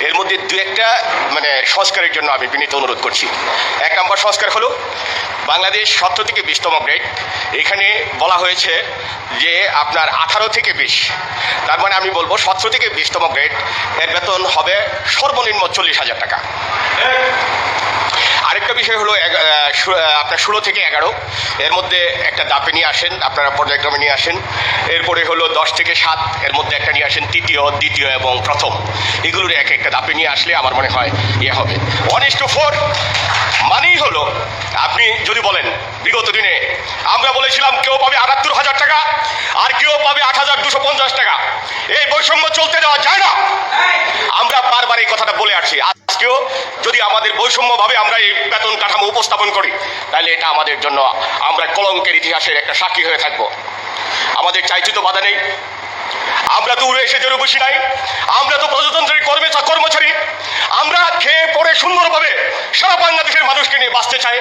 এর মধ্যে দু একটা মানে সংস্কারের জন্য আমি বিনীত অনুরোধ করছি। এক নম্বর সংস্কার হলো বাংলাদেশ সতেরো থেকে বিশতম গ্রেড। এখানে বলা হয়েছে যে আপনার আঠারো থেকে বিশ, তার মানে আমি বলব সতেরো থেকে বিশতম গ্রেড, এর বেতন হবে সর্বনিম্ন চল্লিশ হাজার টাকা। আরেকটা বিষয় হলো আপনার ষোলো থেকে এগারো। এর মধ্যে একটা দাপে নিয়ে আসেন, আপনারা পর্যায়ক্রমে নিয়ে আসেন। এরপরে হলো দশ থেকে সাত, এর মধ্যে একটা নিয়ে আসেন তৃতীয়, দ্বিতীয় এবং প্রথম। এগুলোর এক একটা দাপে নিয়ে আসলে আমার মনে হয় ইয়ে হবে। ওয়ান ইস টু ফোর মানেই হলো, আপনি যদি বলেন, বিগত দিনে আমরা বলেছিলাম কেউ পাবে আটাত্তর হাজার টাকা আর কেউ পাবে আট হাজার দুশো পঞ্চাশ টাকা এই বৈষম্য চলতে দেওয়া যায় না আমরা বারবার এই কথাটা বলে আসছি আজকেও যদি আমাদের বৈষম্যভাবে আমরা এই বেতন কাঠামো উপস্থাপন করি, তাহলে এটা আমাদের জন্য আমরা কলঙ্কের ইতিহাসের একটা সাক্ষী হয়ে থাকব। আমাদের চাইছি তো বাধা নেই। আমরা তো উড়ে এসে জোরে বসি নাই। আমরা তো প্রজাতন্ত্রের কর্মে কর্মচারী। আমরা খেয়ে পড়ে সুন্দরভাবে সারা বাংলাদেশের মানুষকে নিয়ে বাঁচতে চাই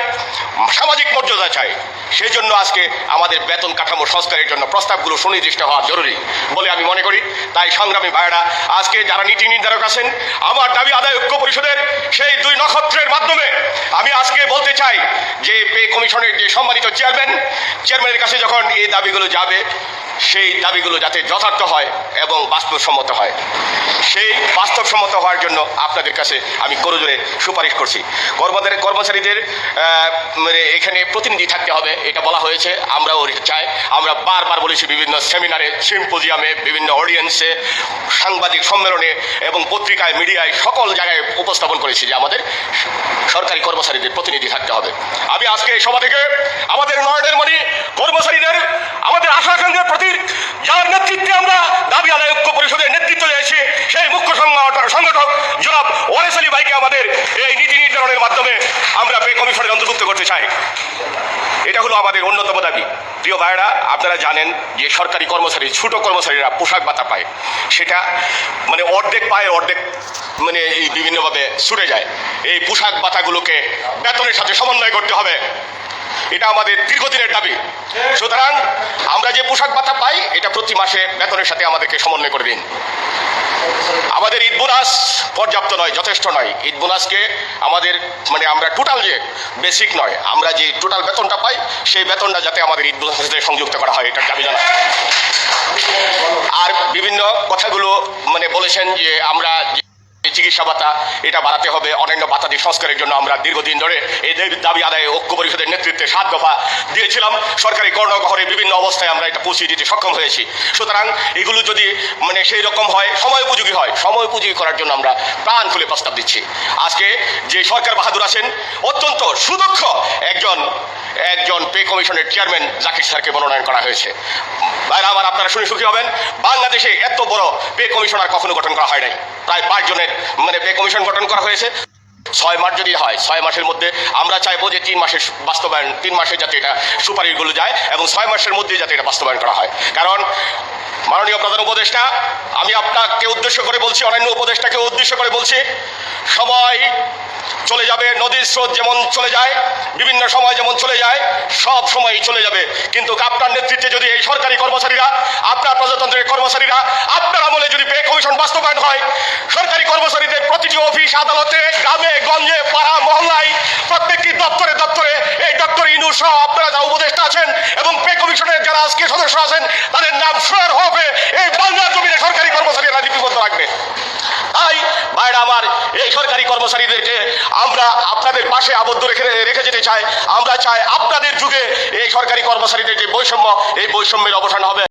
সামাজিক মর্যাদা চাই সেই জন্য আজকে আমাদের বেতন কাঠামো সংস্কারের জন্য প্রস্তাবগুলো সুনির্দিষ্ট হওয়া জরুরি বলে আমি মনে করি। তাই সংগ্রামী ভাইয়েরা, আজকে যারা নীতি নির্ধারক আছেন, আমার দাবি আদায় ঐক্য পরিষদের সেই দুই নক্ষত্রের মাধ্যমে আমি আজকে বলতে চাই যে পে কমিশনের যে সম্মানিত চেয়ারম্যান, চেয়ারম্যানের কাছে যখন এই দাবিগুলো যাবে সেই দাবিগুলো যাতে যথার্থ হয় এবং বাস্তবসম্মত হয়। সেই বাস্তবসম্মত হওয়ার জন্য আপনাদের কাছে আমি করজোরে সুপারিশ করছি। কর্মদের কর্মচারীদের মানে এখানে প্রতিনিধি থাকতে হবে, এটা বলা হয়েছে। আমরাও চাই। আমরা বারবার বলেছি বিভিন্ন সেমিনারে, সিম্পোজিয়ামে, বিভিন্ন অডিয়েন্সে, সাংবাদিক সম্মেলনে এবং পত্রিকায়, মিডিয়ায় সকল জায়গায় উপস্থাপন করেছি যে আমাদের সরকারি কর্মচারীদের প্রতিনিধি থাকতে হবে। আমি আজকে এই সভা থেকে আমাদের নয়নের মণি কর্মচারীদের আমাদের আশা কেন্দ্রের প্রতি যার নেতৃত্বে আমরা দাবি আদায় ঐক্য পরিষদের নেতৃত্ব দিয়েছি সেই মুখ্য সংগঠক সংগঠক জনাব ওয়ারেস আলী ভাইকে আমাদের এই নীতি নির্ধারণের মাধ্যমে আমরা পে কমিশনের অন্তর্ভুক্ত করতে চাই। এটা হলো আমাদের অন্যতম দাবি। প্রিয় ভাইরা আপনারা জানেন যে সরকারি কর্মচারী, ছোট কর্মচারীরা পোশাক ভাতা পায়। সেটা মানে অর্ধেক পায়, অর্ধেক মানে এই বিভিন্নভাবে ছুটে যায়। এই পোশাক ভাতাগুলোকে বেতনের সাথে সমন্বয় করতে হবে। এটা আমাদের দীর্ঘদিনের দাবি। সুতরাং আমরা যে পোশাক ভাতা পাই, এটা প্রতি মাসে বেতনের সাথে আমাদেরকে সমন্বয় করে দিন। আমাদের ঈদ বোনাস পর্যাপ্ত নয়, যথেষ্ট নয়। ঈদ বোনাসকে আমাদের মানে আমরা টোটাল যে বেসিক নয়, আমরা যে টোটাল বেতনটা পাই, সেই বেতনটা যাতে আমাদের ঈদ বোনাসের সাথে সংযুক্ত করা হয় এটা দাবি জানা আর বিভিন্ন কথাগুলো মানে বলেছেন যে আমরা চিকিৎসা ভাতা এটা বাড়াতে হবে। অন্যান্য ভাতাদি সংস্কারের জন্য আমরা দীর্ঘদিন ধরে এই দাবি- আদায়ে ঐক্য পরিষদের নেতৃত্বে সাত দফা দিয়েছিলাম। সরকারি কর্ণগহরে বিভিন্ন অবস্থায় আমরা এটা পৌঁছে দিতে সক্ষম হয়েছি। সুতরাং এগুলো যদি মানে সেই রকম হয়, সময় উপযোগী হয়, সময় উপযোগী করার জন্য আমরা প্রাণ খুলে প্রস্তাব দিচ্ছি। আজকে যে সরকার বাহাদুর আছেন, অত্যন্ত সুদক্ষ একজন একজন পে কমিশনের চেয়ারম্যান জাকির স্যারকে মনোনয়ন করা হয়েছে। ভাইরা, আমার আপনারা শুনে সুখী হবেন। বাংলাদেশে এত বড় পে কমিশনার কখনো গঠন করা হয় নাই। প্রায় পাঁচ জনের মানে পে কমিশন গঠন করা হয়েছে। ছয় মাস যদি হয়, ছয় মাসের মধ্যে আমরা চাইব যে তিন মাসের বাস্তবায়ন, তিন মাসে যাতে এটা সুপারিশগুলো যায় এবং ছয় মাসের মধ্যে যাতে এটা বাস্তবায়ন করা হয়। কারণ মাননীয় প্রধান উপদেষ্টা, আমি আপনাকে উদ্দেশ্য করে বলছি অন্যান্য উপদেষ্টাকে উদ্দেশ্য করে বলছি সময় চলে যাবে, নদীর স্রোত যেমন চলে যায়, বিভিন্ন সময় যেমন চলে যায়, সব সময়ই চলে যাবে। কিন্তু আপনার নেতৃত্বে যদি এই সরকারি কর্মচারীরা, আপনার প্রজাতন্ত্রের কর্মচারীরা, আপনার আমলে যদি পে কমিশন বাস্তবায়ন হয়, সরকারি কর্মচারীদের প্রতিটি অফিস, আদালতে, গ্রামে, গঞ্জে, পাড়া, মহল্লায়, প্রত্যেকটি দপ্তরে দপ্তরে এই ডক্টর ইনু সহ আপনারা যারা উপদেষ্টা আছেন এবং পে কমিশনের যারা আজকে সদস্য আছেন, তাদের নাম সোয়ার হবে কর্মচারীদেরকে আমরা আপনাদের পাশে আবদ্ধ রেখে রেখে যেতে চাই। আমরা চাই আপনাদের যুগে এই সরকারি কর্মচারীদের যে বৈষম্য, এই বৈষম্যের অবসান হবে।